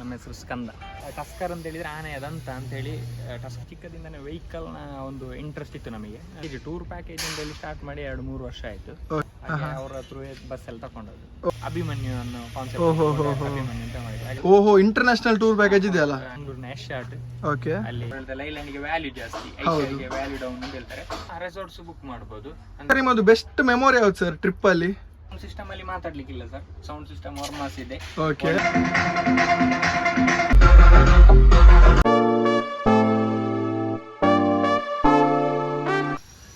ನಮ್ಮ ಹೆಸರು ಸ್ಕಂದ. ಟಸ್ಕರ್ ಅಂತ ಹೇಳಿದ್ರೆ ಆನೆ ಅದಂತ ಅಂತ ಹೇಳಿ ಟಸ್ ವೆಹಿಕಲ್ ವೆಹಿಕಲ್ನ ಒಂದು ಇಂಟ್ರೆಸ್ಟ್ ಇತ್ತು ನಮಗೆ. ಇದು ಟೂರ್ ಪ್ಯಾಕೇಜ್ ಅಂತ ಹೇಳಿ ಸ್ಟಾರ್ಟ್ ಮಾಡಿ ಎರಡು ಮೂರು ವರ್ಷ ಆಯ್ತು. ಅವರ ಹತ್ರ ಬಸ್ ಎಲ್ಲ ತಕೊಂಡದ್ದು ಅಭಿಮನ್ಯು ಅನ್ನೋ ಕಾನ್ಸೆಪ್ಟ್ ಅಭಿಮನ್ಯು ಅಂತ ಮಾಡಿದ್ರು. ಓಹೋ ಇಂಟರ್ನ್ಯಾಷನಲ್ ಟೂರ್ ಪ್ಯಾಕೇಜ್ ಇದೆಯಲ್ಲ? ಬೆಂಗಳೂರಿನ ಶಾರ್ಟ್ ಓಕೆ ಅಲ್ಲಿ ಲೈಲ್ಯಾಂಡ್ಗೆ ವ್ಯಾಲ್ಯೂ ಜಾಸ್ತಿ ಐಶ್ವರ್ಯಗೆ ವ್ಯಾಲ್ಯೂ ಡೌನ್ ಅಂತ ಹೇಳ್ತಾರೆ. ಆ ರೆಸಾರ್ಟ್ಸ್ ಬುಕ್ ಮಾಡ್ಬೋದು. ಸರ್ ನಿಮ್ಮದು ಬೆಸ್ಟ್ ಮೆಮೊರಿ ಯಾವ್ದು ಸರ್ ಟ್ರಿಪ್ ಅಲ್ಲಿ? ಸಿಸ್ಟಮ್ ಅಲ್ಲಿ ಮಾತಾಡ್ಲಿಕ್ಕಿಲ್ಲ ಸರ್ ಸೌಂಡ್ ಸಿಸ್ಟಮ್ ವರ್ಮಾಸ್ ಇದೆ. ಓಕೆ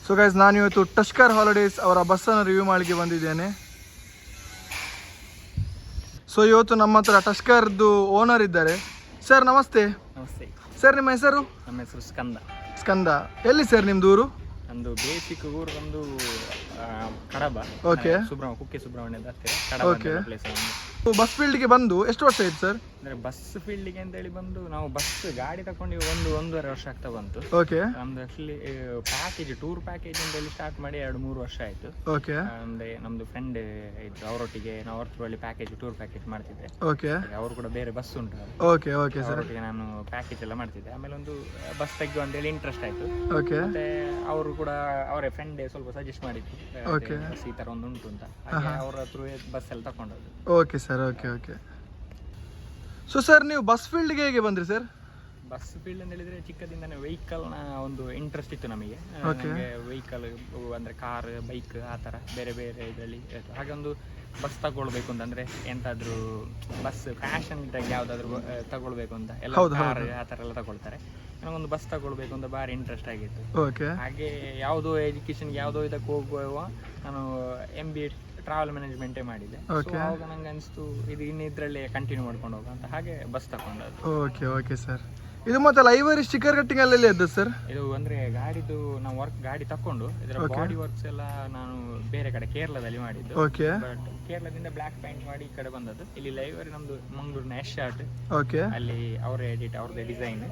ಸೊ ಗೈಸ್ ನಾನು ಇವತ್ತು ಟಶ್ಕರ್ ಹಾಲಿಡೇಸ್ ಅವರ ಬಸ್ಸನ್ನು ರಿವ್ಯೂ ಮಾಡಲಿಕ್ಕೆ ಬಂದಿದ್ದೇನೆ. ಸೊ ಇವತ್ತು ನಮ್ಮ ಹತ್ರ ಟಸ್ಕರ್ದು ಓನರ್ ಇದ್ದಾರೆ. ಸರ್ ನಮಸ್ತೆ. ನಮಸ್ತೆ. ಸರ್ ನಿಮ್ಮ ಹೆಸರು? ನಮ್ಮ ಹೆಸರು ಸ್ಕಂದ. ಸ್ಕಂದ. ಎಲ್ಲಿ ಸರ್ ನಿಮ್ದು ಊರು? ನಮ್ದು ಬೇಸಿಕ್ ಊರು ಒಂದು ಕಡಬ. ಓಕೆ ಸುಬ್ರಹ್ಮಣ್ಯ ಕುಕ್ಕೆ ಸುಬ್ರಹ್ಮಣ್ಯದ ಹತ್ತಿರ. ಕಡಬ ಪ್ಲೇಸ್ ಬಸ್ ಫೀಲ್ಡ್ಗೆ ಬಂದು ಎಷ್ಟು ವರ್ಷ ಆಯ್ತು ಸರ್ ಅಂದ್ರೆ ಬಸ್ ಫೀಲ್ಡ್ಗೆ ಅಂತ ಹೇಳಿ ಬಂದು ನಾವು ಬಸ್ ಗಾಡಿ ತಕೊಂಡು ಒಂದು ಒಂದೂವರೆ ವರ್ಷ ಆಗ್ತಾ ಬಂತು. ಓಕೆ ನಮ್ದು ಆಕ್ಚುಲಿ ಪ್ಯಾಕೇಜ್ ಟೂರ್ ಪ್ಯಾಕೇಜ್ ಅಂತ ಹೇಳಿ ಸ್ಟಾರ್ಟ್ ಮಾಡಿ ಎರಡು ಮೂರು ವರ್ಷ ಆಯ್ತು. ಓಕೆ ಅಂದ್ರೆ ನಮ್ದು ಫ್ರೆಂಡ್ ಇದ್ರು ಅವರೊಟ್ಟಿಗೆ ನಾವು ಅವ್ರ through ಪ್ಯಾಕೇಜ್ ಟೂರ್ ಪ್ಯಾಕೇಜ್ ಮಾಡ್ತಿದ್ದೆ. ಓಕೆ ಅವರು ಕೂಡ ಬೇರೆ ಬಸ್ ಉಂಟು ಓಕೆ ಓಕೆ ಸರ್ ಅವರೊಟ್ಟಿಗೆ ನಾನು ಪ್ಯಾಕೇಜ್ ಎಲ್ಲ ಮಾಡ್ತಿದ್ದೆ. ಆಮೇಲೆ ಒಂದು ಬಸ್ ತೆಗ್ದು ಅಂತ ಹೇಳಿ ಇಂಟ್ರೆಸ್ಟ್ ಆಯ್ತು. ಓಕೆ ಮತ್ತೆ ಅವರು ಕೂಡ ಅವರೇ ಫ್ರೆಂಡ್ ಸ್ವಲ್ಪ ಸಜೆಸ್ಟ್ ಮಾಡಿದ್ರು. ಓಕೆ ಈ ತರ ಒಂದು ಉಂಟು ಅಂತ. ಹಾಗೆ ಅವ್ರ ಹತ್ರ ಬಸ್ ಎಲ್ಲ ತಕೊಂಡದ್ದು okay sir okay okay so sir ನೀವು ಬಸ್ ಫೀಲ್ಡ್ಗೆ ಹೇಗೆ ಬಂದ್ರಿ ಸರ್ ಬಸ್ ಫೀಲ್ಡ್ ಅಂತ ಹೇಳಿದ್ರೆ ಚಿಕ್ಕದಿಂದನೇ ವೆಹಿಕಲ್ನ ಒಂದು ಇಂಟ್ರೆಸ್ಟ್ ಇತ್ತು ನಮಗೆ. ವೆಹಿಕಲ್ ಅಂದ್ರೆ ಕಾರ್ ಬೈಕ್ ಆ ತರ ಬೇರೆ ಬೇರೆ ಇದರಲ್ಲಿ ಹಾಗೊಂದು ಹಾಗೆ ಒಂದು ಬಸ್ ತಗೊಳ್ಬೇಕು ಅಂತಂದ್ರೆ ಎಂತಾದ್ರೂ ಬಸ್ ಫ್ಯಾಷನ್ ಯಾವ್ದಾದ್ರು ಆ, ತಗೊಳ್ಬೇಕು ಅಂತ. ಎಲ್ಲ ಕಾರ್ ಆ ತರ ಎಲ್ಲ ತಗೊಳ್ತಾರೆ. ನನಗೊಂದು ಬಸ್ ತಗೊಳ್ಬೇಕು ಅಂತ ಬಾರಿ ಇಂಟ್ರೆಸ್ಟ್ ಆಗಿತ್ತು. ಹಾಗೆ ಯಾವುದೋ ಎಜುಕೇಶನ್ಗೆ ಯಾವುದೋ ಇದಕ್ಕೆ ಹೋಗುವ ನಾನು M B A travel management ಮಾಡಿದೆ. ಆವಾಗ ನಂಗೆ ಅನಿಸ್ತು ಇದು ಇನ್ನು ಇದರಲ್ಲೇ ಕಂಟಿನ್ಯೂ ಮಾಡ್ಕೊಂಡು ಹೋಗುವ ಅಂತ. ಹಾಗೆ ಬಸ್ ತಗೊಂಡದ್ದು. ಓಕೆ ಓಕೆ ಸರ್ ಇದು ಮತ್ತೆ ಲೈವರಿ ಸ್ಟಿಕರ್ ಕಟ್ಟಿಂಗ್ ಅಲ್ಲೆಲ್ಲ ಇದ್ದು ಸರ್ ಇದು ಅಂದ್ರೆ ಗಾಡಿದು ನಾವು ವರ್ಕ್ ಗಾಡಿ ತಕೊಂಡು ಇದರ. ಬಾಡಿ ವರ್ಕ್ಸ್ ಎಲ್ಲ ನಾನು ಬೇರೆ ಕಡೆ ಕೇರಳದಲ್ಲಿ ಮಾಡಿದ್ದು. ಓಕೆ ಬಟ್ ಕೇರಳದಿಂದ ಬ್ಲಾಕ್ ಪೇಂಟ್ ಮಾಡಿ ಈ ಕಡೆ ಬಂದದ್ದು. ಇಲ್ಲಿ ಲೈವರಿ ನಮ್ದು ಮಂಗಳೂರಿನ ಎಸ್ ಶಾರ್ಟ್ ಓಕೆ ಅಲ್ಲಿ ಅವರ ಎಡಿಟ್ ಅವ್ರದ್ದೇ ಡಿಸೈನ್.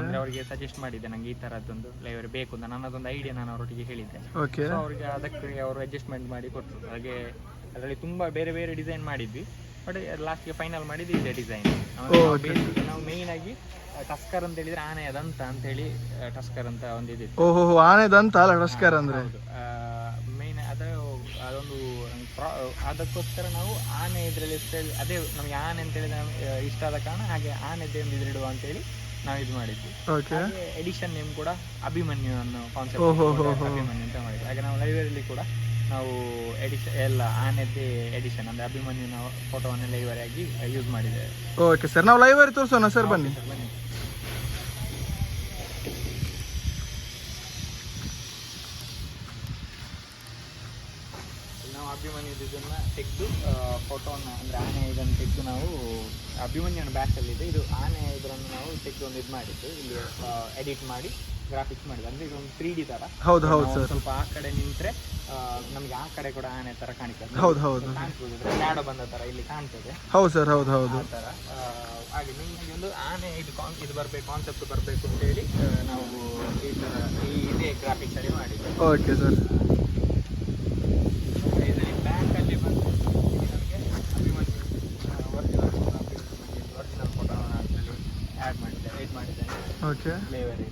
ಅಂದ್ರೆ ಅವರಿಗೆ ಸಜೆಸ್ಟ್ ಮಾಡಿದ್ದೆ ನಂಗೆ ಈ ತರದೊಂದು ಲೈವರಿ ಬೇಕು ಅಂತ. ನನ್ನದೊಂದು ಐಡಿಯಾ ನಾನು ಅವರೊಟ್ಟಿಗೆ ಹೇಳಿದ್ದೆ. ಓಕೆ ಅವ್ರಿಗೆ ಅದಕ್ಕೆ ಅವರು ಅಡ್ಜಸ್ಟ್ಮೆಂಟ್ ಮಾಡಿ ಕೊಟ್ಟರು ಹಾಗೆ ಅದರಲ್ಲಿ ತುಂಬಾ ಬೇರೆ ಬೇರೆ ಡಿಸೈನ್ ಮಾಡಿದ್ವಿ. ಬಟ್ ಲಾಸ್ಟ್ಗೆ ಫೈನಲ್ ಮಾಡಿದ್ದು ಇದೆ ಡಿಸೈನ್. ನಾವು ಮೇಯ್ನ್ ಆಗಿ ಟಸ್ಕರ್ ಅಂತ ಹೇಳಿದ್ರೆ ಆನೆ ದಂತ ಅಂತ ಹೇಳಿ ಟಸ್ಕರ್ ಅಂತ ಒಂದು ಇದೆ ಓಹೋ ಆನೆದಂತ ಅಲ್ಲ ಟಸ್ಕರ್ ಅಂದ್ರೆ? ಮೇನ್ ಮೇಯ್ನ್ ಅದು ಅದೊಂದು ಅದಕ್ಕೋಸ್ಕರ ನಾವು ಆನೆ ಇದರಲ್ಲಿ ಅದೇ ನಮಗೆ ಆನೆ ಅಂತ ಹೇಳಿದ್ರೆ ಇಷ್ಟ ಆದ ಕಾರಣ ಹಾಗೆ ಆನೆದೇ ಒಂದು ಇದ್ರಿಡುವ ಅಂತೇಳಿ ನಾವು ಇದು ಮಾಡಿದ್ವಿ. ಓಕೆ ಎಡಿಷನ್ ನೇಮ್ ಕೂಡ ಅಭಿಮನ್ಯು ಅನ್ನೋ ಕಾನ್ಸೆಪ್ಟ್. ಅಭಿಮನ್ಯು ಅಂತ ಮಾಡಿದ್ವಿ ಹಾಗೆ ನಾವು ಲೈಬ್ರರಿಲಿ ಕೂಡ ನಾವು ಎಡಿಷನ್ ಎಲ್ಲ ಆನೆದ್ದೆ ಎಡಿಷನ್ ಅಂದ್ರೆ ಅಭಿಮನ್ಯುನ ಫೋಟೋವನ್ನು ಲೈವರಿ ಆಗಿ ಯೂಸ್ ಮಾಡಿದ್ದೇವೆ. ಓಕೆ ಸರ್ ನಾವು ಲೈವರಿ ತೋರಿಸೋಣ ಸರ್ ಬನ್ನಿ. ಬನ್ನಿ. ನಾವು ಅಭಿಮನ್ಯುದು ಇದನ್ನ ತೆಗೆದು ಫೋಟೋನ ಅಂದ್ರೆ ಆನೆ ಇದನ್ನು ತೆಗೆದು ನಾವು ಅಭಿಮನ್ಯುನ ಬ್ಯಾಕ್ ಅಲ್ಲಿ ಇದೆ. ಇದು ಆನೆ ಇದನ್ನು ನಾವು ತೆಗೆದು ಒಂದು ಇದು ಮಾಡಿದ್ದು. ಇಲ್ಲಿ ಎಡಿಟ್ ಮಾಡಿ. ಗ್ರಾಫಿಕ್ಸ್ ಮಾಡಿದೆ ಅಂದ್ರೆ ಇದೊಂದು ತ್ರೀ ಡಿ ತರ. ಹೌದು ಹೌದು ಸರ್. ಸ್ವಲ್ಪ ಆ ಕಡೆ ನಿಂತ್ರೆ ನಮ್ಗೆ ಆ ಕಡೆ ಕೂಡ ಆನೆ ತರ ಕಾಣಿಸ್ತದೆ. ಹೌದು ಹೌದು. ಕಾಣಿಸ್ಬೋದು ಬಂದ ತರ ಇಲ್ಲಿ ಕಾಣ್ತದೆ. ಹೌದು ಸರ್ ಹೌದು ಹೌದು. ಆ, ಹಾಗೆ ಮೇಯ್ನಾಗಿ ಒಂದು ಆನೆ ಇದು ಕಾನ್ ಇದು ಬರಬೇಕು ಕಾನ್ಸೆಪ್ಟ್ ಬರಬೇಕು ಅಂತ ಹೇಳಿ ನಾವು ಈ ತರ ಈ ಇದೇ ಗ್ರಾಫಿಕ್ಸ್ ಅಲ್ಲಿ ಮಾಡಿದ್ದೆ. ಓಕೆ ಸರ್ ಬ್ಯಾಕ್ ಅಲ್ಲಿ ಬಂದು ನಮಗೆ ಅಭಿಮನ್ಯು ಒರಿಜಿನಲ್ ಒರಿಜಿನಲ್ ಫೋಟೋ ಅದರಲ್ಲಿ ಆ್ಯಡ್ ಮಾಡಿದ್ದೆ ಎಡ್ ಮಾಡಿದ್ದೇನೆ ಓಕೆ ಫ್ಲೇವರಲ್ಲಿ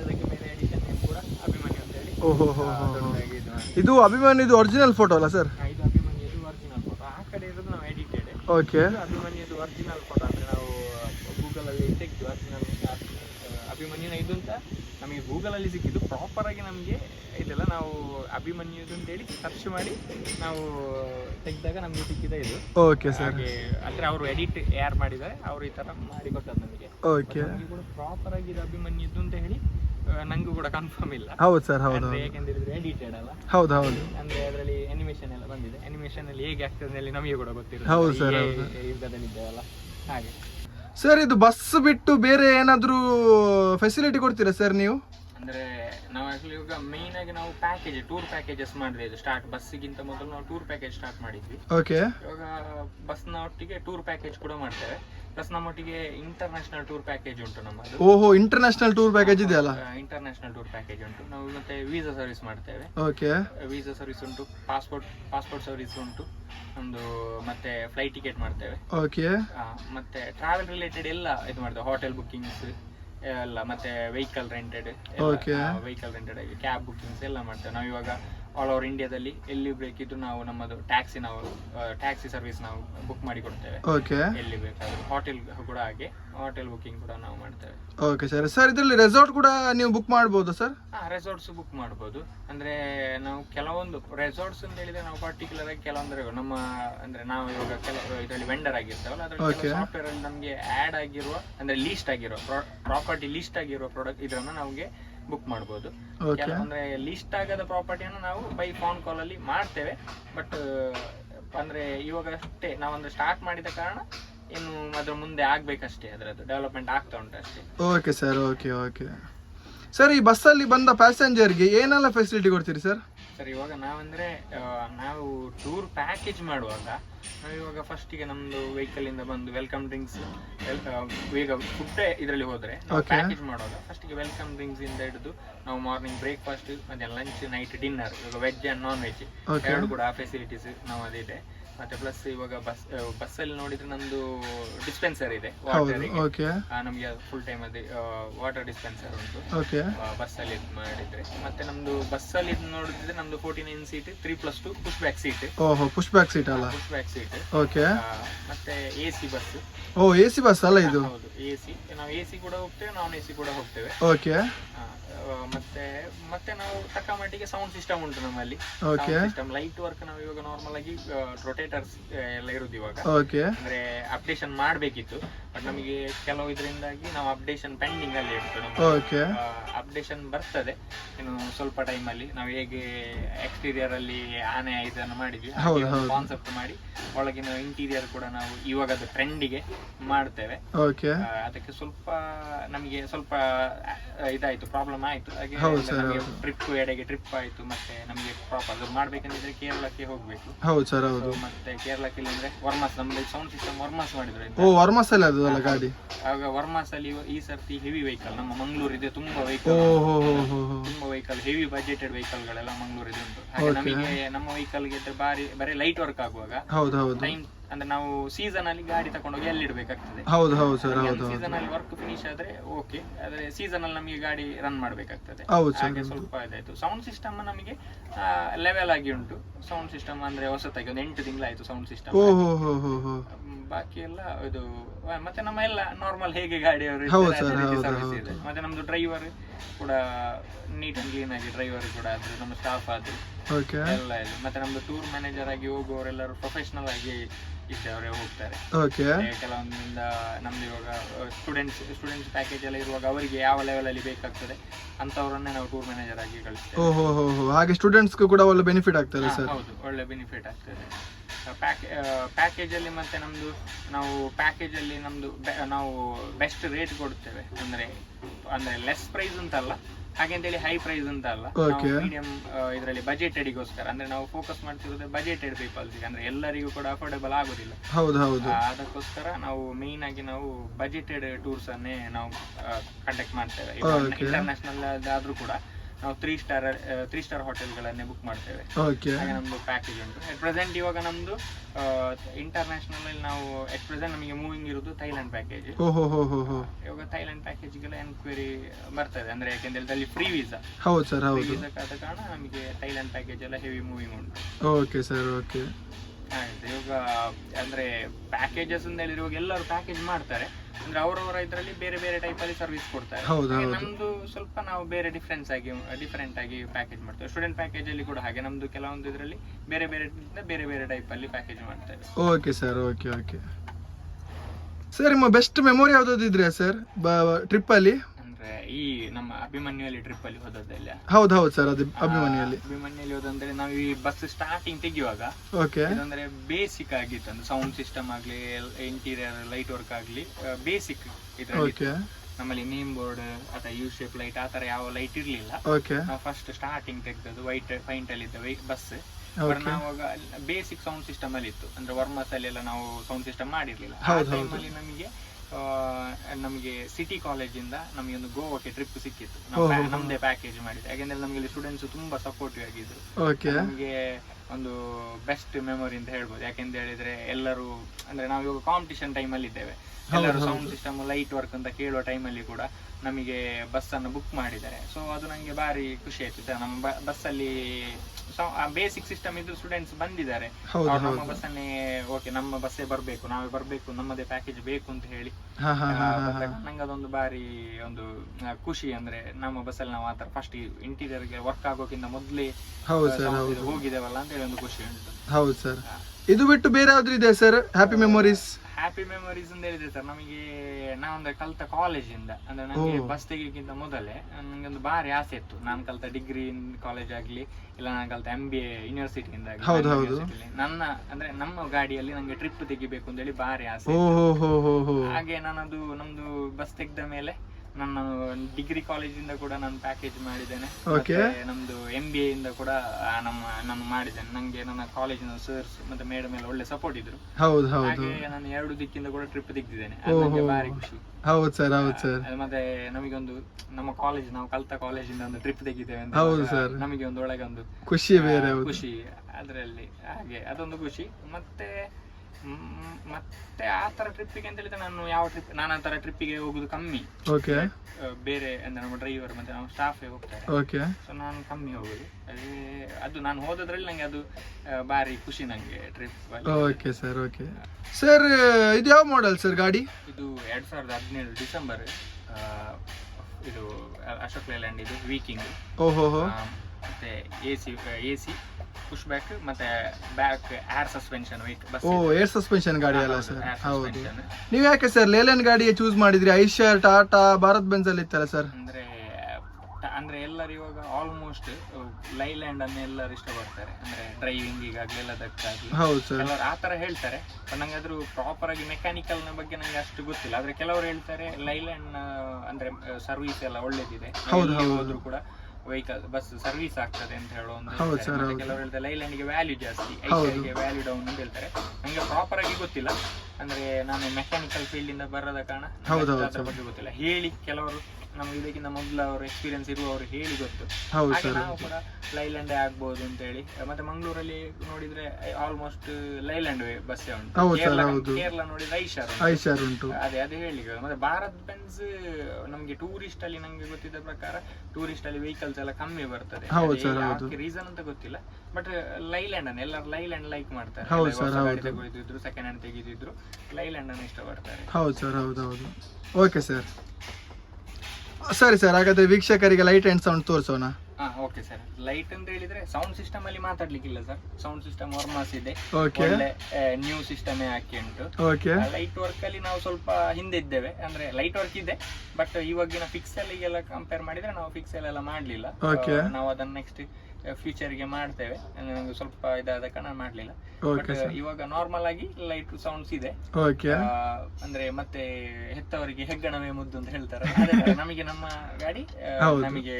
ಅದಕ್ಕೆ ಮೇಲೆ ಎಡಿಷನ್ ನೇಮ್ ಕೂಡ ಅಭಿಮನ್ಯು ಅಂತೇಳಿ ಓಹೋ ಹೋ ಇದು ಮಾಡಿ ಇದು ಒರಿಜಿನಲ್ ಫೋಟೋ ಅಲ್ಲ ಸರ್ ಐದು ಇದು ಅಭಿಮನ್ಯುದು ಒರಿಜಿನಲ್ ಫೋಟೋ ಆ ಕಡೆ ಇರೋದು ನಾವು ಎಡಿಟೆಡ್ ಓಕೆ ಅಭಿಮನ್ಯುದು ಒರಿಜಿನಲ್ ಫೋಟೋ ಅಂದ್ರೆ ನಾವು ಗೂಗಲಲ್ಲಿ ತೆಗೆದು ಒರಿಜಿನಲ್ ಅಭಿಮನ್ಯುನ ಇದು ಅಂತ ನಮಗೆ ಗೂಗಲಲ್ಲಿ ಸಿಕ್ಕಿದ್ದು. ಪ್ರಾಪರ್ ಆಗಿ ನಮಗೆ ಇದೆಲ್ಲ ನಾವು ಅಭಿಮನ್ಯುದು ಅಂತೇಳಿ ಸರ್ಚ್ ಮಾಡಿ ನಾವು ತೆಗೆದಾಗ ನಮಗೆ ಸಿಕ್ಕಿದೆ ಇದು. ಓಕೆ ಸರ್ ಹಾಗೆ ಅಂದ್ರೆ ಅವರು ಎಡಿಟ್ ಯಾರು ಮಾಡಿದ್ದಾರೆ ಅವರು ಈ ತರ ಮಾಡಿ ಕೊಟ್ಟದ್ದು ನಮಗೆ. ಓಕೆ ಕೂಡ ಪ್ರಾಪರ್ ಆಗಿ ಇದು ಅಭಿಮನ್ಯುದು ಅಂತ ಹೇಳಿ ನಂಗೂ ಕೂಡ ಕನ್ಫರ್ಮ್ ಇಲ್ಲ. ಹೌದು ಸರ್ ಹೌದು ಅಂದ್ರೆ ಹೌದು. ಯಾಕೆಂದ್ರೆ ಎಡಿಟೆಡ್ ಅಲ್ಲ. ಹೌದು ಹೌದು. ಅಂದ್ರೆ ಅದರಲ್ಲಿ ಅನಿಮೇಷನ್ ಎಲ್ಲ ಬಂದಿದೆ. ಅನಿಮೇಷನ್ ಅಲ್ಲಿ ಹೇಗೆ ಆಗ್ತದೆ ಅಲ್ಲಿ ನಮಗೆ ಕೂಡ ಹೌದು ಸರ್ ಗೊತ್ತಿರುತ್ತೆ ಹೌದು. ಈ ಯುಗದಲ್ಲಿ ಇದ್ದೇವಲ್ಲ. ಹಾಗೆ. ಸರ್ ಇದು ಬಸ್ ಬಿಟ್ಟು ಬೇರೆ ಏನಾದರೂ ಫೆಸಿಲಿಟಿ ಕೊಡ್ತೀರಾ ಸರ್ ನೀವು? ಅಂದ್ರೆ ನಾವು ಆಕ್ಚುಲಿ ಇವಾಗ ಮೇನ್ ಆಗಿ ನಾವು ಪ್ಯಾಕೇಜ್ ಟೂರ್ ಪ್ಯಾಕೇಜಸ್ ಮಾಡಿದ್ವಿ. ಸ್ಟಾರ್ಟ್ ಬಸ್ಸಿಗಿಂತ ಮೊದಲು ನಾವು ಟೂರ್ ಪ್ಯಾಕೇಜ್ ಸ್ಟಾರ್ಟ್ ಮಾಡಿದ್ವಿ. ಓಕೆ ಇವಾಗ ಬಸ್ನ ಒಟ್ಟಿಗೆ ಟೂರ್ ಪ್ಯಾಕೇಜ್ ಕೂಡ ಮಾಡ್ತೇವೆ. ಪ್ಲಸ್ ನಮ್ಮೊಟ್ಟಿಗೆ ಇಂಟರ್ನ್ಯಾಷನಲ್ ಟೂರ್ ಪ್ಯಾಕೇಜ್ ಉಂಟು ನಮ್ಮದು. ಓಹೋ ಇಂಟರ್ನ್ಯಾಷನಲ್ ಟೂರ್ ಪ್ಯಾಕೇಜ್ ಇದೆಯಲ್ಲ? ಇಂಟರ್ನ್ಯಾಷನಲ್ ಟೂರ್ ಪ್ಯಾಕೇಜ್ ಉಂಟು. ನಾವು ಮತ್ತೆ ವೀಸಾ ಸರ್ವಿಸ್ ಮಾಡ್ತೇವೆ. ಓಕೆ ವೀಸಾ ಸರ್ವಿಸ್ ಉಂಟು. ಪಾಸ್ಪೋರ್ಟ್ ಪಾಸ್ಪೋರ್ಟ್ ಸರ್ವಿಸ್ ಉಂಟು. ಒಂದು ಮತ್ತೆ ಫ್ಲೈಟ್ ಟಿಕೆಟ್ ಮಾಡ್ತೇವೆ. ಓಕೆ ಮತ್ತೆ ಟ್ರಾವೆಲ್ ರಿಲೇಟೆಡ್ ಎಲ್ಲ ಇದು ಮಾಡ್ತೇವೆ. ಹೋಟೆಲ್ ಬುಕ್ಕಿಂಗ್ಸ್ ಎಲ್ಲ ಮತ್ತೆ ವೆಹಿಕಲ್ ರೆಂಟೆಡ್. ವೆಹಿಕಲ್ ರೆಂಟೆಡ್ ಆಗಿ ಕ್ಯಾಬ್ ಬುಕ್ಕಿಂಗ್ಸ್ ಎಲ್ಲ ಮಾಡ್ತೇವೆ. ನಾವು ಇವಾಗ ಆಲ್ ಓವರ್ ಇಂಡಿಯಾದಲ್ಲಿ ಎಲ್ಲಿ ಬೇಕಿದ್ರು ನಾವು ನಮ್ಮದು ಟ್ಯಾಕ್ಸಿ ನಾವು ಟ್ಯಾಕ್ಸಿ ಸರ್ವಿಸ್ ನಾವು ಬುಕ್ ಮಾಡಿ ಕೊಡ್ತೇವೆ ಓಕೆ ಎಲ್ಲಿ ಬೇಕಾದ್ರೂ. ಹೋಟೆಲ್ ಕೂಡ ಹಾಗೆ ಹೋಟೆಲ್ ಬುಕಿಂಗ್ ಕೂಡ ನಾವು ಮಾಡ್ತೇವೆ. ಓಕೆ ಸರ್ ಸರ್ ಇದರಲ್ಲಿ ರೆಸಾರ್ಟ್ ಕೂಡ ನೀವು ಬುಕ್ ಮಾಡ್ಬೋದು ಸರ್ ಹಾ ರೆಸಾರ್ಟ್ಸ್ ಬುಕ್ ಮಾಡ್ಬೋದು. ಅಂದ್ರೆ ನಾವು ಕೆಲವೊಂದು ರೆಸಾರ್ಟ್ಸ್ ಅಂತ ಹೇಳಿದ್ರೆ ನಾವು ಪರ್ಟಿಕ್ಯುಲರ್ ಆಗಿ ಕೆಲವೊಂದು ನಮ್ಮ ಅಂದ್ರೆ ನಾವು ಇವಾಗ ಕೆಲವು ಇದರಲ್ಲಿ ವೆಂಡರ್ ಆಗಿರ್ತೇವಲ್ಲ ಅದರಲ್ಲಿ ಅದ್ರಲ್ಲಿ ಸಾಫ್ಟ್ವೇರ್ ಅಲ್ಲಿ ನಮಗೆ ಆಡ್ ಆಗಿರುವ ಅಂದ್ರೆ ಲೀಸ್ಟ್ ಆಗಿರುವ ಪ್ರಾಪರ್ಟಿ ಲೀಸ್ಟ್ ಆಗಿರುವ ಪ್ರಾಡಕ್ಟ್ ಇದನ್ನ ನಮಗೆ ಬುಕ್ ಮಾಡ್ಬೋದು. ಅಂದ್ರೆ ಲಿಸ್ಟ್ ಲೀಸ್ಟ್ ಆಗದ ಪ್ರಾಪರ್ಟಿಯನ್ನು ನಾವು ಬೈ ಫೋನ್ ಕಾಲ್ ಅಲ್ಲಿ ಮಾಡ್ತೇವೆ. ಬಟ್ ಅಂದ್ರೆ ಇವಾಗ ಅಷ್ಟೇ ನಾವೊಂದು ಸ್ಟಾರ್ಟ್ ಮಾಡಿದ ಕಾರಣ ಇನ್ನು ಅದ್ರ ಮುಂದೆ ಆಗ್ಬೇಕಷ್ಟೇ ಅದರದ್ದು ಡೆವಲಪ್ಮೆಂಟ್ ಆಗ್ತಾ ಉಂಟು ಅಷ್ಟೇ. Okay sir okay okay sir ಈ ಬಸ್ಸಲ್ಲಿ ಬಂದ ಪ್ಯಾಸೆಂಜರ್ಗೆ ಏನೆಲ್ಲ ಫೆಸಿಲಿಟಿ ಕೊಡ್ತೀರಿ ಸರ್ ಸರ್ ಇವಾಗ ನಾವಂದ್ರೆ ನಾವು ಟೂರ್ ಪ್ಯಾಕೇಜ್ ಮಾಡುವಾಗ ನಾವು ಇವಾಗ ಫಸ್ಟಿಗೆ ನಮ್ದು ವೆಹಿಕಲ್ ಇಂದ ಬಂದು ವೆಲ್ಕಮ್ ಡ್ರಿಂಕ್ಸ್ ಈಗ ಫುಡ್ ಇದರಲ್ಲಿ ಹೋದ್ರೆ. ಪ್ಯಾಕೇಜ್ ಮಾಡುವಾಗ ಫಸ್ಟಿಗೆ ವೆಲ್ಕಮ್ ಡ್ರಿಂಕ್ಸ್ ಇಂದ ಹಿಡಿದು ನಾವು ಮಾರ್ನಿಂಗ್ ಬ್ರೇಕ್ಫಾಸ್ಟ್ ಮತ್ತೆ ಲಂಚ್ ನೈಟ್ ಡಿನ್ನರ್ ಇವಾಗ ವೆಜ್ ಅಂಡ್ ನಾನ್ ವೆಜ್ ಎರಡು ಕೂಡ ಫೆಸಿಲಿಟೀಸ್ ನಾವು ಅದಿದೆ. ಮತ್ತೆ ಪ್ಲಸ್ ಇವಾಗ ಬಸ್ ಬಸ್ಸಲ್ಲಿ ನೋಡಿದ್ರೆ ನಮ್ದು ಡಿಸ್ಪೆನ್ಸರ್ ಇದೆ ಹೌದು ವಾಟರ್ ಓಕೆ ನಮಗೆ ಫುಲ್ ಟೈಮ್ ಅಲ್ಲಿ ವಾಟರ್ ಡಿಸ್ಪೆನ್ಸರ್ ಉಂಟು. ಓಕೆ ಬಸ್ಸಲ್ಲಿ ಇದು ಮಾಡಿದ್ರೆ. ಮತ್ತೆ ನಮ್ದು ಬಸ್ಸಲ್ಲಿ ಇದು ನೋಡಿದ್ರೆ ನಮ್ದು forty nine seat three plus two push back seat ಓಹೋ ಪುಷ್ ಬ್ಯಾಕ್ ಸೀಟ್ ಅಲ್ಲ ಪುಷ್ ಬ್ಯಾಕ್ ಸೀಟ್ ಓಕೆ ಮತ್ತೆ ಎ ಸಿ ಬಸ್ ಓ ಎ ಸಿ ಬಸ್ ಅಲ್ಲ ಇದು? ಹೌದು ಎ ಸಿ ನಾವು ಎ ಸಿ ಕೂಡ ಹೋಗ್ತೇವೆ ನಾನ್ ಎ ಸಿ ಕೂಡ ಹೋಗ್ತೇವೆ. ಓಕೆ ಆ, ಆ, ಮತ್ತೆ ಮತ್ತೆ ನಾವು ತಕ್ಕ ಮಟ್ಟಿಗೆ ಸೌಂಡ್ ಸಿಸ್ಟಮ್ ಉಂಟು ನಮ್ಮಲ್ಲಿ. ಸಿಸ್ಟಮ್ ಲೈಟ್ ವರ್ಕ್ ನಾವು ಇವಾಗ ನಾರ್ಮಲ್ ಆಗಿ ರೊಟೇಟರ್ಸ್ ಎಲ್ಲ ಇರುದು ಇವಾಗ. ಓಕೆ ಅಂದ್ರೆ ಅಪ್ಡೇಷನ್ ಮಾಡಬೇಕಿತ್ತು ಬಟ್ ನಮಗೆ ಕೆಲವು ಇದರಿಂದಾಗಿ ನಾವು ಅಪ್ಡೇಷನ್ ಪೆಂಡಿಂಗ್ ಅಲ್ಲಿ ಇತ್ತು ಓಕೆ ಅಪ್ಡೇಷನ್ ಬರ್ತದೆ. ಇನ್ನು ಸ್ವಲ್ಪ ಟೈಮ್ ಅಲ್ಲಿ ನಾವು ಹೇಗೆ ಎಕ್ಸ್ಟೀರಿಯರ್ ಅಲ್ಲಿ ಆನೆ ಇದನ್ನು ಮಾಡಿದ್ವಿ. ಕಾನ್ಸೆಪ್ಟ್ ಮಾಡಿ ಒಳಗಿನ ಇಂಟೀರಿಯರ್ ಕೂಡ ನಾವು ಇವಾಗದ ಟ್ರೆಂಡಿಗೆ ಮಾಡ್ತೇವೆ. ಓಕೆ ಅದಕ್ಕೆ ಸ್ವಲ್ಪ ನಮಗೆ ಸ್ವಲ್ಪ ಇದಾಯ್ತು ಪ್ರಾಬ್ಲಮ್ ಆಯ್ತು. ಹಾಗೆ ಟ್ರಿಪ್ ಎಡೆಗೆ ಟ್ರಿಪ್ ಆಯ್ತು ಮತ್ತೆ ನಮಗೆ ಪ್ರಾಪರ್ ಅದು ಮಾಡ್ಬೇಕಂದ್ರೆ ಕೇರಳಕ್ಕೆ ಹೋಗ್ಬೇಕು. ಹೌದು ಸರ್ ಹೌದು. ಮತ್ತೆ ಕೇರಳಕ್ಕೆ ಇಲ್ಲಂದ್ರೆ ವರ್ಮಾಸ್ ನಮ್ದು ಸೌಂಡ್ ಸಿಸ್ಟಮ್ ವರ್ಮಾಸ್ ಮಾಡಿದ್ರು ಆಯ್ತಾ? ಅಲ್ಲಿ ಅದಲ್ಲ ಗಾಡಿ? ಆಗ ವರ್ಮಾಸ್ ಅಲ್ಲಿ ಈ ಸರ್ತಿ ಹೆವಿ ವೆಹಿಕಲ್ ನಮ್ಮ ಮಂಗಳೂರು ಇದೆ ತುಂಬಾ ವೆಹಿಕಲ್ ತುಂಬಾ ವೆಹಿಕಲ್ ಹೆವಿ ಬಜೆಟೆಡ್ ವೆಹಿಕಲ್ ಗಳೆಲ್ಲ ಮಂಗಳೂರಿದೆ ಉಂಟು ಹಾಗೆ ನಮಗೆ ನಮ್ಮ ವೆಹಿಕಲ್ಗೆ ಬಾರಿ ಬರೀ ಲೈಟ್ ವರ್ಕ್ ಆಗುವಾಗ ಹೌದು ಹೌದು. ಟೈಮ್ ಅಂದ್ರೆ ನಾವು ಸೀಸನ್ ಅಲ್ಲಿ ಗಾಡಿ ತಗೊಂಡೋಗಿ ಅಲ್ಲಿ ಇಡಬೇಕಾಗ್ತದೆ. ಹೌದು ಹೌದು ಸರ್ ಹೌದು ಸೀಸನ್ ಅಲ್ಲಿ ವರ್ಕ್ ಫಿನಿಶ್ ಆದ್ರೆ ಓಕೆ ಆದ್ರೆ ಸೀಸನ್ ಅಲ್ಲಿ ನಮಗೆ ಗಾಡಿ ರನ್ ಮಾಡಬೇಕಾಗ್ತದೆ. ಹೌದು ಸರ್ ಹಾಗೆ ಸ್ವಲ್ಪ ಇದಾಯ್ತು. ಸೌಂಡ್ ಸಿಸ್ಟಮ್ ನಮಗೆ ಲೆವೆಲ್ ಆಗಿ ಉಂಟು. ಸೌಂಡ್ ಸಿಸ್ಟಮ್ ಅಂದ್ರೆ ಹೊಸತಾಗಿ ಒಂದು ಎಂಟು ತಿಂಗಳಾಯ್ತು ಸೌಂಡ್ ಸಿಸ್ಟಮ್ ಓ ಹೋ ಹೋ ಹೋ ಹೋ. ಬಾಕಿ ಎಲ್ಲ ಇದು ಮತ್ತೆ ನಮ್ಮ ಎಲ್ಲ ನಾರ್ಮಲ್ ಹೇಗೆ ಗಾಡಿಯವರು ಅದೇ ಹೌದು. ಇದೆ. ಮತ್ತೆ ನಮ್ದು ಡ್ರೈವರ್ ಕೂಡ ನೀಟ್ ಅಂಡ್ ಕ್ಲೀನ್ ಆಗಿ ಡ್ರೈವರ್ ಕೂಡ ಆದ್ರು ನಮ್ಮ ಸ್ಟಾಫ್ ಆದ್ರೆ. ಎಲ್ಲ ಇದೆ. ಮತ್ತೆ ನಮ್ದು ಟೂರ್ ಮ್ಯಾನೇಜರ್ ಆಗಿ ಹೋಗುವವರೆಲ್ಲರೂ ಪ್ರೊಫೆಷನಲ್ ಆಗಿ ಇದ್ದವರೇ ಹೋಗ್ತಾರೆ. ಕೆಲವೊಂದಿಂದ ನಮ್ದು ಇವಾಗ ಸ್ಟೂಡೆಂಟ್ಸ್ ಸ್ಟೂಡೆಂಟ್ಸ್ ಪ್ಯಾಕೇಜ್ ಎಲ್ಲ ಇರುವಾಗ ಅವರಿಗೆ ಯಾವ ಲೆವೆಲ್ ಅಲ್ಲಿ ಬೇಕಾಗ್ತದೆ ಅಂತವರನ್ನೇ ನಾವು ಟೂರ್ ಮ್ಯಾನೇಜರ್ ಆಗಿ ಕಳಿಸ್ತೇವೆ. ಹಾಗೆ ಸ್ಟೂಡೆಂಟ್ಸ್ಗೂ ಕೂಡ ಒಳ್ಳೆ ಬೆನಿಫಿಟ್ ಆಗ್ತದೆ ಸರ್. ಹೌದು ಒಳ್ಳೆ ಬೆನಿಫಿಟ್ ಆಗ್ತದೆ. ಪ್ಯಾಕ್ ಪ್ಯಾಕೇಜ್ ಅಲ್ಲಿ ಮತ್ತೆ ನಮ್ದು ನಾವು ಪ್ಯಾಕೇಜ್ ಅಲ್ಲಿ ನಮ್ದು ಬೆ- ನಾವು ಬೆಸ್ಟ್ ರೇಟ್ ಕೊಡ್ತೇವೆ ಅಂದ್ರೆ ಅಂದ್ರೆ ಲೆಸ್ ಪ್ರೈಸ್ ಅಂತಲ್ಲ ಹೇಳಿ ಹೈ ಪ್ರೈಸ್ ಅಂತ ಅಲ್ಲ. ಮೀಡಿಯಂ ಇದರಲ್ಲಿ ಬಜೆಟೆಡ್ಗೋಸ್ಕರ ಅಂದ್ರೆ ನಾವು ಫೋಕಸ್ ಮಾಡ್ತಿರೋದು ಬಜೆಟೆಡ್ ಪೀಪಲ್ಸ್ ಅಂದ್ರೆ ಎಲ್ಲರಿಗೂ ಕೂಡ ಅಫೋರ್ಡೆಬಲ್ ಆಗೋದಿಲ್ಲ. ಅದಕ್ಕೋಸ್ಕರ ನಾವು ಮೇನ್ ಆಗಿ ನಾವು ಬಜೆಟೆಡ್ ಟೂರ್ಸ್ ಅನ್ನೇ ನಾವು ಕಂಡಕ್ಟ್ ಮಾಡ್ತೇವೆ. ಇಂಟರ್ನ್ಯಾಷನಲ್ ಆದ್ರೂ ಕೂಡ. ನಾವು ತ್ರೀ ಸ್ಟಾರ್ ತ್ರೀ ಸ್ಟಾರ್ ಹೋಟೆಲ್ಗಳನ್ನೇ ಬುಕ್ ಮಾಡ್ತೇವೆ. ಓಕೆ ಹಾಗೆ ನಮ್ದು ಪ್ಯಾಕೇಜ್ ಉಂಟು. ಎಟ್ ಪ್ರೆಸೆಂಟ್ ಇವಾಗ ನಮ್ದು ಇಂಟರ್ನ್ಯಾಷನಲ್ ಅಲ್ಲಿ ನಾವು ಎಟ್ ಪ್ರೆಸೆಂಟ್ ನಮಗೆ ಮೂವಿಂಗ್ ಇರೋದು ಥೈಲ್ಯಾಂಡ್ ಪ್ಯಾಕೇಜ್ ಇವಾಗ ಥೈಲ್ಯಾಂಡ್ ಪ್ಯಾಕೇಜ್ಗೆಲ್ಲ ಎನ್ಕ್ವೈರಿ ಬರ್ತದೆ. ಅಂದ್ರೆ ಯಾಕೆಂದ್ರೆ ಅಲ್ಲಿ ಫ್ರೀ ವೀಸಾ ಹೌದು ಸರ್ ಹೌದು. ವೀಸಾ ಕಾರಣ ನಮಗೆ ಥೈಲ್ಯಾಂಡ್ ಪ್ಯಾಕೇಜ್ ಎಲ್ಲ ಹೆವಿ ಮೂವಿಂಗ್ ಉಂಟು. ಓಕೆ ಸರ್ ಓಕೆ ಆಯ್ತು ಇವಾಗ ಅಂದ್ರೆ ಪ್ಯಾಕೇಜಸ್ ಅಂತ ಹೇಳಿರುವಾಗ ಎಲ್ಲರೂ ಪ್ಯಾಕೇಜ್ ಮಾಡ್ತಾರೆ. ಅಂದ್ರೆ ಅವರವರ ಇದರಲ್ಲಿ ಬೇರೆ ಬೇರೆ ಟೈಪ್ ಅಲ್ಲಿ ಸರ್ವಿಸ್ ಕೊಡ್ತಾರೆ. ಹೌದು, ಹಾಗೆ. ನಮ್ದು ಸ್ವಲ್ಪ ನಾವು ಬೇರೆ ಡಿಫ್ರೆನ್ಸ್ ಆಗಿ ಡಿಫ್ರೆಂಟ್ ಆಗಿ ಪ್ಯಾಕೇಜ್ ಮಾಡ್ತೇವೆ. ಸ್ಟೂಡೆಂಟ್ ಪ್ಯಾಕೇಜ್ ಅಲ್ಲಿ ಕೂಡ ಹಾಗೆ ನಮ್ದು ಕೆಲವೊಂದು ಇದರಲ್ಲಿ ಬೇರೆ ಬೇರೆ ಬೇರೆ ಬೇರೆ ಟೈಪ್ ಅಲ್ಲಿ ಪ್ಯಾಕೇಜ್ ಮಾಡ್ತಾರೆ okay sir okay okay sir ನಿಮ್ಮ ಬೆಸ್ಟ್ ಮೆಮೊರಿ ಯಾವ್ದಾದ್ರು ಇದ್ರೆ ಸರ್ ಟ್ರಿಪ್ಪಲ್ಲಿ ಅಂದ್ರೆ ಈ ನಮ್ಮ ಅಭಿಮನ್ಯುವಲ್ಲಿ ಟ್ರಿಪ್ ಅಲ್ಲಿ ಹೋದದ್ದೆಲ್ಲ ಹೌದು ಹೌದು ಸರ್ ಅದು ಅಭಿಮನ್ಯಲ್ಲಿ ಅಭಿಮನ್ಯಲ್ಲಿ ಹೋದಂದ್ರೆ ನಾವು ಈ ಬಸ್ ಸ್ಟಾರ್ಟಿಂಗ್ ತೆಗೆಯುವಾಗ ಓಕೆ ಇದಂದ್ರೆ ಬೇಸಿಕ್ ಆಗಿತ್ತು ಅಂದ್ರೆ ಸೌಂಡ್ ಸಿಸ್ಟಮ್ ಆಗ್ಲಿ ಇಂಟೀರಿಯರ್ ಲೈಟ್ ವರ್ಕ್ ಆಗ್ಲಿ ಬೇಸಿಕ್ ಇದ್ರಲ್ಲಿ ನಮ್ಮಲ್ಲಿ ನೇಮ್ ಬೋರ್ಡ್ ಅಥವಾ ಯು ಶೇಪ್ ಲೈಟ್ ಆ ತರ ಯಾವ ಲೈಟ್ ಇರ್ಲಿಲ್ಲ. ನಾವು ಫಸ್ಟ್ ಸ್ಟಾರ್ಟಿಂಗ್ ತೆಗ್ದದ್ದು ವೈಟ್ ಪೈಂಟ್ ಅಲ್ಲಿ ಇದ್ದ ಬಸ್ ನಾವಾಗ ನಾವು ಬೇಸಿಕ್ ಸೌಂಡ್ ಸಿಸ್ಟಮ್ ಅಲ್ಲಿ ಇತ್ತು. ಅಂದ್ರೆ ವರ್ಮಸ್ ಅಲ್ಲಿ ಎಲ್ಲ ನಾವು ಸೌಂಡ್ ಸಿಸ್ಟಮ್ ಮಾಡಿರ್ಲಿಲ್ಲ. ಆ ಟೈಮಲ್ಲಿ ಅಲ್ಲಿ ನಮಗೆ ನಮಗೆ ಸಿಟಿ ಕಾಲೇಜಿಂದ ನಮಗೆ ಒಂದು ಗೋವಾಕ್ಕೆ ಟ್ರಿಪ್ ಸಿಕ್ಕಿತ್ತು. ನಮ್ದೇ ಪ್ಯಾಕೇಜ್ ಮಾಡಿದ್ದು. ಯಾಕೆಂದ್ರೆ ನಮಗೆ ಸ್ಟೂಡೆಂಟ್ಸ್ ತುಂಬಾ ಸಪೋರ್ಟಿವ್ ಆಗಿದ್ರು. ನಮಗೆ ಒಂದು ಬೆಸ್ಟ್ ಮೆಮೊರಿ ಅಂತ ಹೇಳ್ಬೋದು. ಯಾಕೆಂತ ಹೇಳಿದ್ರೆ ಎಲ್ಲರೂ ಅಂದ್ರೆ ನಾವು ಇವಾಗ ಕಾಂಪಿಟಿಷನ್ ಟೈಮ್ ಅಲ್ಲಿ ಇದ್ದೇವೆ. ಎಲ್ಲರೂ ಸೌಂಡ್ ಸಿಸ್ಟಮ್ ಲೈಟ್ ವರ್ಕ್ ಅಂತ ಕೇಳುವ ಟೈಮ್ ಅಲ್ಲಿ ಕೂಡ ನಮಗೆ ಬಸ್ ಅನ್ನು ಬುಕ್ ಮಾಡಿದ್ದಾರೆ. ಸೊ ಅದು ನಂಗೆ ಭಾರಿ ಖುಷಿ ಆಯ್ತು. ನಮ್ಮ ಬಸ್ ಅಲ್ಲಿ ಬೇಸಿಕ್ ಸಿಸ್ಟಮ್ ಇದ್ದು ಸ್ಟೂಡೆಂಟ್ಸ್ ಬಂದಿದ್ದಾರೆ. ಅವ್ರು ನಮ್ಮ ಬಸ್ಸನ್ನೇ ಓಕೆ ನಮ್ಮ ಬಸ್ಸೇ ಬರಬೇಕು ನಾವೇ ಬರಬೇಕು ನಮ್ಮದೇ ಪ್ಯಾಕೇಜ್ ಬೇಕು ಅಂತ ಹೇಳಿ. ನಂಗೆ ಅದೊಂದು ಬಾರಿ ಒಂದು ಖುಷಿ ಅಂದ್ರೆ ನಮ್ಮ ಬಸ್ಸಲ್ಲಿ ನಾವು ಆತರ ಫಸ್ಟ್ ಇಂಟೀರಿಯರ್ಗೆ ವರ್ಕ್ ಆಗೋಕ್ಕಿಂತ ಮೊದಲೇ ಹೋಗಿದ್ದೇವಲ್ಲ ಅಂತ ಹೇಳಿ ಒಂದು ಖುಷಿ ಉಂಟು. ಹೌದು ಸರ್. ಇದು ಬಿಟ್ಟು ಬೇರೆ ಯಾವ್ದು ಇದೆ sir happy memories happy memories ಅಂತ ಹೇಳಿದ್ರೆ ಸರ್ ನಮಗೆ ನಾವೊಂದು ಕಲ್ತ ಕಾಲೇಜಿಂದ ಅಂದ್ರೆ ನನಗೆ ಬಸ್ ತೆಗಿಯಕ್ಕಿಂತ ಮೊದಲೇ ನನಗೆ ಒಂದು ಭಾರಿ ಆಸೆ ಇತ್ತು. ನಾನು ಕಲ್ತ ಡಿಗ್ರಿ ಕಾಲೇಜ್ ಆಗಲಿ ಇಲ್ಲ ನಾನು ಕಲ್ತ ಎಂ ಬಿ ಎ ಯೂನಿವರ್ಸಿಟಿಯಿಂದ. ನನ್ನ ಅಂದ್ರೆ ನಮ್ಮ ಗಾಡಿಯಲ್ಲಿ ನಂಗೆ ಟ್ರಿಪ್ ತೆಗಿಬೇಕು ಅಂತ ಹೇಳಿ ಭಾರಿ ಆಸೆ ಹಾಗೆ ನಾನು ಅದು ಹಾಗೆ ನಾನದು ನಮ್ದು ಬಸ್ ತೆಗ್ದ ಮೇಲೆ ನಾನು ಡಿಗ್ರಿ ಕಾಲೇಜಿಂದ ಕೂಡ ನಾನು ಪ್ಯಾಕೇಜ್ ಮಾಡಿದ್ದೇನೆ. ಮತ್ತೆ ನಮ್ದು ಎಂ ಬಿ ಇಂದ ಕೂಡ ಆ, ನಮ್ಮ ನಾನು ಮಾಡಿದ್ದೇನೆ. ನಂಗೆ ನನ್ನ ಕಾಲೇಜಿನ ಸರ್ಸ್ ಮತ್ತೆ ಮೇಡಮ್ ಎಲ್ಲ ಒಳ್ಳೆ ಸಪೋರ್ಟ್ ಇದ್ರು. ಹೌದು ಹೌದು. ಹಾಗೆ ನಾನು ಎರಡು ದಿಕ್ಕಿಂದ ಕೂಡ ಟ್ರಿಪ್ ತೆಗ್ದಿದ್ದೇನೆ. ಅದು ನಂಗೆ ಭಾರಿ ಖುಷಿ. ಹೌದು ಸರ್ ಹೌದು ಸರ್ ಅದು ಮತ್ತೆ ನಮಗೊಂದು ನಮ್ಮ ಕಾಲೇಜ್ ನಾವು ಕಲ್ತ ಕಾಲೇಜಿಂದ ಒಂದು ಟ್ರಿಪ್ ತೆಗಿದ್ದೇವೆ ಅಂತ ಹೌದು ಸರ್. ನಮಗೆ ಒಂದು ಒಳಗೆ ಒಂದು ಖುಷಿ ಬೇರೆ ಹೌದು. ಖುಷಿ. ಅದರಲ್ಲಿ ಹಾಗೆ ಅದೊಂದು ಖುಷಿ. ಮತ್ತೆ ಮತ್ತೆ ಆ ತರ ಟ್ರಿಪ್ಪಿಗೆ ಅಂತ ಹೇಳಿದ್ರೆ ನಾನು ಯಾವ ಟ್ರಿಪ್ ನಾನು ಆ ತರ ಟ್ರಿಪ್ಪಿಗೆ ಹೋಗುದು ಕಮ್ಮಿ. ಓಕೆ ಬೇರೆ ಅಂದ್ರೆ ನಮ್ಮ ಡ್ರೈವರ್ ಮತ್ತೆ ನಮ್ಮ ಸ್ಟಾಫೇ ಹೋಗ್ತಾರೆ. ಓಕೆ ಸೊ ನಾನು ಕಮ್ಮಿ ಹೋಗುದು. ಅದೇ ಅದು ನಾನು ಹೋದದ್ರಲ್ಲಿ ನಂಗೆ ಅದು ಬಾರಿ ಭಾರಿ ಖುಷಿ ನಂಗೆ trip okay sir okay sir ಇದು ಯಾವ ಮಾಡೆಲ್ ಸರ್ ಗಾಡಿ? ಇದು ಎರಡ್ ಸಾವಿರದ ಹದಿನೇಳು ಡಿಸೆಂಬರ್ ಇದು ಅಶೋಕ್ ಲೇಲ್ಯಾಂಡ್ ಇದು ವೀಕಿಂಗ್. ಓಹೋ ಮತ್ತೆ A C A C push back ಮತ್ತೆ back air suspension white bus ಓ ಏರ್ ಸಸ್ಪೆನ್ಷನ್ ಗಾಡಿ ಅಲ್ಲ ಸರ್ ಹೌದು ನೀವು ಯಾಕೆ ಸರ್ ಲೇಲೆನ್ ಗಾಡಿಯೇ ಚೂಸ್ ಮಾಡಿದ್ರಿ? ಐಶರ್ ಟಾಟಾ ಭಾರತ್ ಅಲ್ಲಿ ಇತ್ತಲ್ಲ ಸರ್ ಅಂದ್ರೆ ಅಂದ್ರೆ ಎಲ್ಲರೂ ಇವಾಗ ಆಲ್ಮೋಸ್ಟ್ ಲೈಲ್ಯಾಂಡ್ ಅನ್ನ ಎಲ್ಲರೂ ಇಷ್ಟಪಡ್ತಾರೆ. ಅಂದ್ರೆ ಡ್ರೈವಿಂಗ್ ಈಗಾಗಲೇ ಎಲ್ಲದಕ್ಕಾಗಿ ಹೌದು ಸರ್ ಎಲ್ಲರು ಆ ತರ ಹೇಳ್ತಾರೆ. But ನಂಗೆ ಅದ್ರ ಪ್ರಾಪರ್ ಆಗಿ ಮೆಕ್ಯಾನಿಕಲ್ನ ಬಗ್ಗೆ ನಂಗೆ ಅಷ್ಟು ಗೊತ್ತಿಲ್ಲ. ಆದ್ರೆ ಕೆಲವರು ಹೇಳ್ತಾರೆ ಲೈಲ್ಯಾಂಡ್ ಅಂದ್ರೆ ಸರ್ವಿಸ್ ಎಲ್ಲ ಒಳ್ಳೇದಿದೆ. ಹೌದು. ಹೋದ್ರು ಕೂಡ. ವೆಹಿಕಲ್ ಬಸ್ ಸರ್ವಿಸ್ ಆಗ್ತದೆ ಅಂತ ಹೇಳೋ ಒಂದು ಹೌದು ಹೇಳ್ತಾರೆ. ಹೌದು. ಕೆಲವರು ಹೇಳ್ತಾರೆ ವ್ಯಾಲ್ಯೂ ಜಾಸ್ತಿ ಹೌದು. ಗೆ ವ್ಯಾಲ್ಯೂ ಡೌನ್ ಅಂತ ಹೇಳ್ತಾರೆ ನಂಗೆ ಪ್ರಾಪರ್ ಆಗಿ ಗೊತ್ತಿಲ್ಲ ಅಂದ್ರೆ ನಾನು ಮೆಕ್ಯಾನಿಕಲ್ ಫೀಲ್ಡ್ ಇಂದ ಬರದ ಕಾರಣ ನಂಗೆ ಹೌದು, ಹೌದು, ಅದ್ರ. ಬಗ್ಗೆ ಗೊತ್ತಿಲ್ಲ ಹೇಳಿ ಕೆಲವರು ನಮ್ಗೆ ಇದಕ್ಕಿಂತ ಮೊದಲು ಅವರು ಎಕ್ಸ್ಪೀರಿಯನ್ಸ್ ಇರುವವರು ಹೇಳಿ ಗೊತ್ತು. ಹೌದು ಹಾಗೆ ಸರ್ ನಾವು ಕೂಡ ಲೈಲ್ಯಾಂಡ್ ಆಗ್ಬೋದು ಅಂತ ಹೇಳಿ ಮತ್ತೆ ಮಂಗಳೂರಲ್ಲಿ ನೋಡಿದ್ರೆ ಆಲ್ಮೋಸ್ಟ್ ಲೈಲ್ಯಾಂಡ್ ಬಸ್ ಉಂಟು. ಹೌದು ಸರ್ ಕೇರಳ ಹೌದು. ಕೇರಳ ನೋಡಿದ್ರೆ ಐಶರ್ ಐಶರ್ ಉಂಟು. ಅದೇ ಅದೇ ಹೇಳಿ ಮತ್ತೆ ಭಾರತ್ ಬೆನ್ಸ್ ನಮ್ಗೆ ಟೂರಿಸ್ಟ್ ಅಲ್ಲಿ ನಂಗೆ ಗೊತ್ತಿದ್ದ ಪ್ರಕಾರ ಟೂರಿಸ್ಟ್ ಅಲ್ಲಿ ವೆಹಿಕಲ್ಸ್ ಎಲ್ಲ ಕಮ್ಮಿ ಬರ್ತದೆ. ಹೌದು sir, ಹೌದು. ರೀಸನ್ ಅಂತ ಗೊತ್ತಿಲ್ಲ. ಬಟ್ ಲೈಲ್ಯಾಂಡ್ ಅನ್ನ ಎಲ್ಲರೂ ಲೈಲ್ಯಾಂಡ್ ಲೈಕ್ ಮಾಡ್ತಾರೆ. ಹೌದು ಎಲ್ಲ sir, ಹೊಸ ಗಾಡಿ ಹೌದು. ತಗೊಳ್ತಿದ್ರು ಸೆಕೆಂಡ್ ಹ್ಯಾಂಡ್ ತೆಗೆದಿದ್ರು ಲೈಲ್ಯಾಂಡ್ ಅನ್ನ ಇಷ್ಟಪಡ್ತಾರೆ. ಹೌದು ಸರ್ ಹೌದು ಹೌದು. ಓಕೆ ಸರ್ ಸರಿ ಸರ್ ಹಾಗಾದ್ರೆ ವೀಕ್ಷಕರಿಗೆ ಲೈಟ್ ಅಂಡ್ ಸೌಂಡ್ ತೋರಿಸೋಣ. ಹಾ ಓಕೆ ಸರ್ ಲೈಟ್ ಅಂತ ಹೇಳಿದ್ರೆ ಸೌಂಡ್ ಸಿಸ್ಟಮ್ ಅಲ್ಲಿ ಮಾತಾಡ್ಲಿಕ್ಕಿಲ್ಲ ಸರ್ ಸೌಂಡ್ ಸಿಸ್ಟಮ್ ವರ್ಮಾಸ್ ಇದೆ. ಓಕೆ ಒಳ್ಳೆ ನ್ಯೂ ಸಿಸ್ಟಮ್ ಹಾಕಿ ಉಂಟು. ಓಕೆ ಲೈಟ್ ವರ್ಕ್ ಅಲ್ಲಿ ನಾವು ಸ್ವಲ್ಪ ಹಿಂದೆ ಇದ್ದೇವೆ. ಅಂದ್ರೆ ಲೈಟ್ ವರ್ಕ್ ಇದೆ ಬಟ್ ಇವಾಗಿನ ಫಿಕ್ಸೆಲ್ ಗೆಲ್ಲ ಕಂಪೇರ್ ಮಾಡಿದ್ರೆ ನಾವು ಪಿಕ್ಸೆಲ್ ಎಲ್ಲ ಮಾಡ್ಲಿಲ್ಲ. Okay. ಆ, ನಾವು ಅದನ್ನ ನೆಕ್ಸ್ಟ್ ಫ್ಯೂಚರ್ಗೆ ಮಾಡ್ತೇವೆ. ನಂಗೆ ಸ್ವಲ್ಪ ಇದಾದ ಕಾರಣ ಮಾಡ್ಲಿಲ್ಲ. ಇವಾಗ ನಾರ್ಮಲ್ ಆಗಿ ಲೈಟ್ ಸೌಂಡ್ಸ್ ಇದೆ. ಅಂದ್ರೆ ಮತ್ತೆ ಹೆತ್ತವರಿಗೆ ಹೆಗ್ಗಣವೇ ಮುದ್ದು ಅಂತ ಹೇಳ್ತಾರೆ. ನಮಗೆ ನಮ್ಮ ಗಾಡಿ. ನಮಗೆ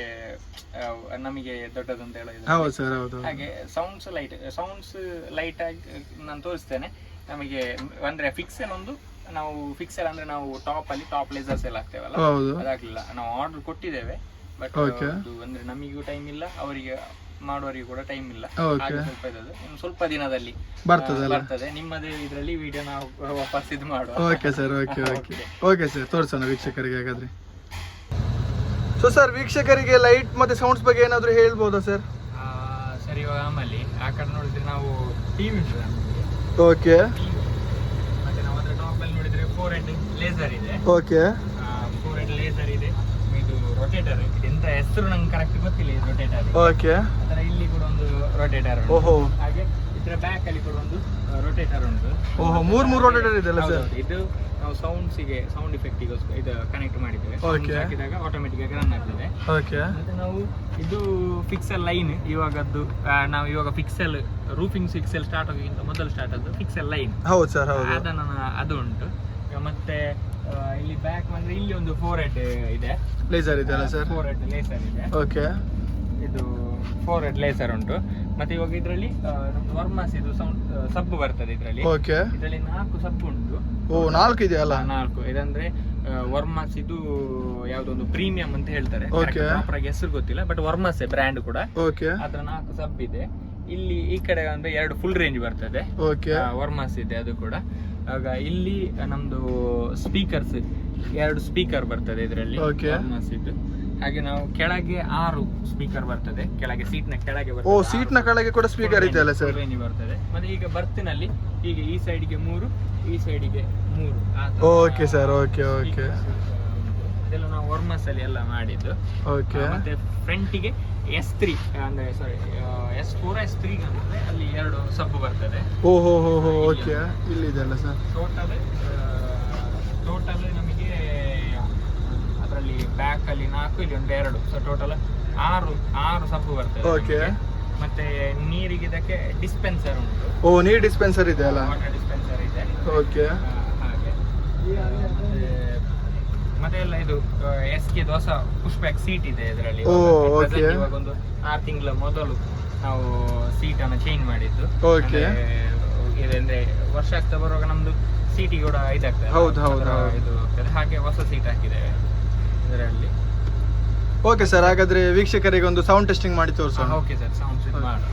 ನಮಗೆ ದೊಡ್ಡದು ಅಂತ ಹೇಳೋದು ಹೌದು ಸರ್ ಹೌದು ಹೌದು. ಹಾಗೆ ಸೌಂಡ್ಸ್ ಲೈಟ್ ಸೌಂಡ್ಸ್ ಲೈಟ್ ಆಗಿ ನಾನು ತೋರಿಸ್ತೇನೆ. ನಮಗೆ ಅಂದ್ರೆ ಫಿಕ್ಸೆಲ್ ಒಂದು ನಾವು ಫಿಕ್ಸೆಲ್ ಅಂದ್ರೆ ನಾವು ಟಾಪ್ ಅಲ್ಲಿ ಟಾಪ್ ಲೇಸರ್ಸ್ ಎಲ್ಲ ಹಾಕ್ತೇವಲ್ಲ? ಅದಾಗ್ಲಿಲ್ಲ. ನಾವು ಆರ್ಡರ್ ಕೊಟ್ಟಿದ್ದೇವೆ. ಬಟ್ ಅದು ಅಂದ್ರೆ ನಮಗೂ ಟೈಮ್ ಇಲ್ಲ. ಅವರಿಗೆ ಮಾಡುವವರಿಗೆ ಕೂಡ ಟೈಮ್ ಇಲ್ಲ. ಹಾಗೆ ಸ್ವಲ್ಪ ಇದ್ದದ್ದು. ಇನ್ನು ಸ್ವಲ್ಪ ದಿನದಲ್ಲಿ ಬರ್ತದಲ್ಲ? ಬರ್ತದೆ. ನಿಮ್ಮದೇ ಇದರಲ್ಲಿ ವಿಡಿಯೋ ನಾವು ವಾಪಸ್ ಇದು ಮಾಡುವ. Okay sir okay okay okay sir ತೋರಿಸೋಣ ವೀಕ್ಷಕರಿಗೆ ಹಾಗಾದ್ರೆ. ಸೊ ಸರ್ ವೀಕ್ಷಕರಿಗೆ ಲೈಟ್ ಮತ್ತೆ ಸೌಂಡ್ಸ್ ಬಗ್ಗೆ ಏನಾದರೂ ಹೇಳ್ಬೋದಾ ಸರ್ ಸರಿ ಇವಾಗ ಆಮೇಲೆ ಆ ಕಡೆ ನೋಡಿದ್ರೆ ನಾವು ಟಿವಿ ಇದೆ ಓಕೆ. ಮತ್ತೆ ನಾವು ಅದರ ಟಾಪ್ ಅಲ್ಲಿ ನೋಡಿದ್ರೆ ಫೋರ್ ಹೆಡ್ ಲೇಸರ್ ಇದೆ. ಓಕೆ ಫೋರ್ ಹೆಡ್ ಲೇಸರ್ ಇದೆ ಇದು ರೊಟೇಟರ್ ಎಂತ ಹೆಸರು ನಂಗೆ ಕರೆಕ್ಟ್ ಗೊತ್ತಿಲ್ಲ ಇದು ರೊಟೇಟರ್ ಓಕೆ ಅದರ ಇಲ್ಲಿ ಕೂಡ ಒಂದು ರೊಟೇಟರ್ ಓಹೋ. ಹಾಗೆ ಇದರ ಬ್ಯಾಕ್ ಅಲ್ಲಿ ಕೂಡ ಒಂದು ರೊಟೇಟರ್ ಉಂಟು. ಓಹೋ ಮೂರ್ ಮೂರ್ rotator ಇದೆಯಲ್ಲ sir? ಹೌದೌದು. ಇದು ನಾವು ಸೌಂಡ್ಸ್ಗೆ ಸೌಂಡ್ ಇಫೆಕ್ಟ್ ಇದು ಕನೆಕ್ಟ್ ಮಾಡಿದ್ದೇವೆ. Sounds Okay. ಹಾಕಿದಾಗ ಆಟೋಮೆಟಿಕ್ ಆಗಿ ರನ್ ಆಗ್ತದೆ. ಓಕೆ ಮತ್ತೆ ನಾವು ಇದು ಫಿಕ್ಸೆಲ್ ಲೈನ್ ಇವಾಗದ್ದು ಆ, ನಾವು ಇವಾಗ ಫಿಕ್ಸೆಲ್ ರೂಫಿಂಗ್ ಫಿಕ್ಸೆಲ್ ಸ್ಟಾರ್ಟ್ ಆಗೋಕ್ಕಿಂತ ಮೊದಲು ಸ್ಟಾರ್ಟ್ ಆದ್ದು ಫಿಕ್ಸೆಲ್ ಲೈನ್ ಹೌದು ಸರ್ ಹೌದು. ಅದನ್ನ ಅದು ಉಂಟು. ಮತ್ತೆ ಇಲ್ಲಿ ಬ್ಯಾಕ್ ಬಂದ್ರೆ ಇಲ್ಲಿ ಒಂದು ಫೋರ್ ಹೆಡ್ ಇದೆ. ಲೇಸರ್ ಇದೆಯಲ್ಲ ಸರ್ ಫೋರ್ ಹೆಡ್ ಲೇಸರ್ ಇದೆ. ಓಕೆ ಇದು ಫೋರ್ ಹೆಡ್ ಲೇಸರ್ ಉಂಟು. ಮತ್ತೆ ಇವಾಗ ಇದರಲ್ಲಿ ನಮ್ದು ವರ್ಮಾಸ್ ಇದು ಸೌಂಡ್ ಸಬ್ ಬರ್ತದೆ ಇದರಲ್ಲಿ. ಓಕೆ ಇದರಲ್ಲಿ ನಾಲ್ಕು ಸಬ್ ಉಂಟು. ಓ ನಾಲ್ಕು ಇದೆಯಲ್ಲ ನಾಲ್ಕು. ಇದಂದ್ರೆ ವರ್ಮಾಸ್ ಇದು ಯಾವ್ದೊಂದು ಪ್ರೀಮಿಯಂ ಅಂತ ಹೇಳ್ತಾರೆ. ಪ್ರಾಪರ್ ಆಗಿ ಹೆಸರು ಗೊತ್ತಿಲ್ಲ ಬಟ್ ವರ್ಮಾಸ್ ಬ್ರ್ಯಾಂಡ್ ಕೂಡ. ಓಕೆ ಅದ್ರ ನಾಲ್ಕು ಸಬ್ ಇದೆ. ಇಲ್ಲಿ ಈ ಕಡೆ ಅಂದ್ರೆ ಎರಡು ಫುಲ್ ರೇಂಜ್ ಬರ್ತದೆ. ಓಕೆ ವರ್ಮಾಸ್ ಇದೆ ಅದು ಕೂಡ. ಆಗ ಇಲ್ಲಿ ನಮ್ದು ಸ್ಪೀಕರ್ಸ್ ಎರಡು ಸ್ಪೀಕರ್ ಬರ್ತದೆ ಇದರಲ್ಲಿ. ವರ್ಮಾಸ್ ಇದ್ದು ಹಾಗೆ ನಾವು ಕೆಳಗೆ ಆರು ಸ್ಪೀಕರ್ ಬರ್ತದೆ. ಕೆಳಗೆ ಸೀಟ್ನ ಕೆಳಗೆ ಓ ಬರ್ತದೆ ಸೀಟ್ನ ಕೆಳಗೆ ಕೂಡ ಸ್ಪೀಕರ್ ಇದೆ ಅಲ್ಲ ಸರ್ ರೇಂಜ್ ಬರ್ತದೆ. ಮತ್ತೆ ಈಗ ಬರ್ತಿನಲ್ಲಿ ಈಗ ಈ ಸೈಡ್ಗೆ ಮೂರು ಈ ಸೈಡ್ಗೆ ಮೂರು. Okay sir okay okay speakers, ಆ, ಉಂಟು. ಇದೆಲ್ಲ ನಾವು ವರ್ಮಸ್ ಅಲ್ಲಿ ಎಲ್ಲ ಮಾಡಿದ್ದು. ಓಕೆ ಫ್ರಂಟ್ ಮತ್ತೆ ಫ್ರಂಟಿಗೆ ಎಸ್ ತ್ರೀ ಅಂದ್ರೆ sorry S four S three ಅಂದ್ರೆ ಅಲ್ಲಿ ಎರಡು ಸಬ್ ಬರ್ತದೆ. ಓಹೋ ಹೋ ಹೋ ಓಕೆ ಇಲ್ಲಿದೆಲ್ಲ ಸರ್ ಟೋಟಲ್ ಟೋಟಲ್ ನಮಗೆ ಅದರಲ್ಲಿ ಬ್ಯಾಕ್ ಅಲ್ಲಿ ನಾಲ್ಕು ಇಲ್ಲಿ ಒಂದು ಎರಡು. ಸೊ ಟೋಟಲ್ ಆರು ಆರು ಸಬ್ ಬರ್ತದೆ ಓಕೆ ಮತ್ತೆ ನೀರಿಗೆ ಇದಕ್ಕೆ ಡಿಸ್ಪೆನ್ಸರ್ ಉಂಟು. ಓ ನೀರ್ ಡಿಸ್ಪೆನ್ಸರ್ ಇದೆಯಲ್ಲ ವಾಟರ್ ಡಿಸ್ಪೆನ್ಸರ್ ಇದೆ. ಓಕೆ ಹಾಗೆ. ಮತ್ತೆ- ಎಲ್ಲ ಇದು ಎಸ್ ಕೆ ಹೊಸ ಪುಷ್ ಬ್ಯಾಕ್ ಸೀಟ್ ಇದೆ ಇದರಲ್ಲಿ. ಇವಾಗ ಒಂದು ಆರು ತಿಂಗಳ ಮೊದಲು ನಾವು ಸೀಟ್ ಅನ್ನು ಚೇಂಜ್ ಮಾಡಿದ್ದು. ಇದಂದ್ರೆ ವರ್ಷ ಆಗ್ತಾ ಬರುವಾಗ ನಮ್ದು ಸೀಟಿ ಕೂಡ ಇದಾಗ್ತದೆ ಹೌದು, ಹೌದು. ಇದು ಹಾಗೆ ಹೊಸ ಸೀಟ್ ಹಾಕಿದ್ದೇವೆ ಇದರಲ್ಲಿ. ಓಕೆ ಸರ್ ಹಾಗಾದ್ರೆ ವೀಕ್ಷಕರಿಗೆ ಒಂದು ಸೌಂಡ್ ಟೆಸ್ಟಿಂಗ್ ಮಾಡಿ ತೋರಿಸೋಣ. ಓಕೆ ಸರ್ ಸೌಂಡ್ ಇದು ಮಾಡು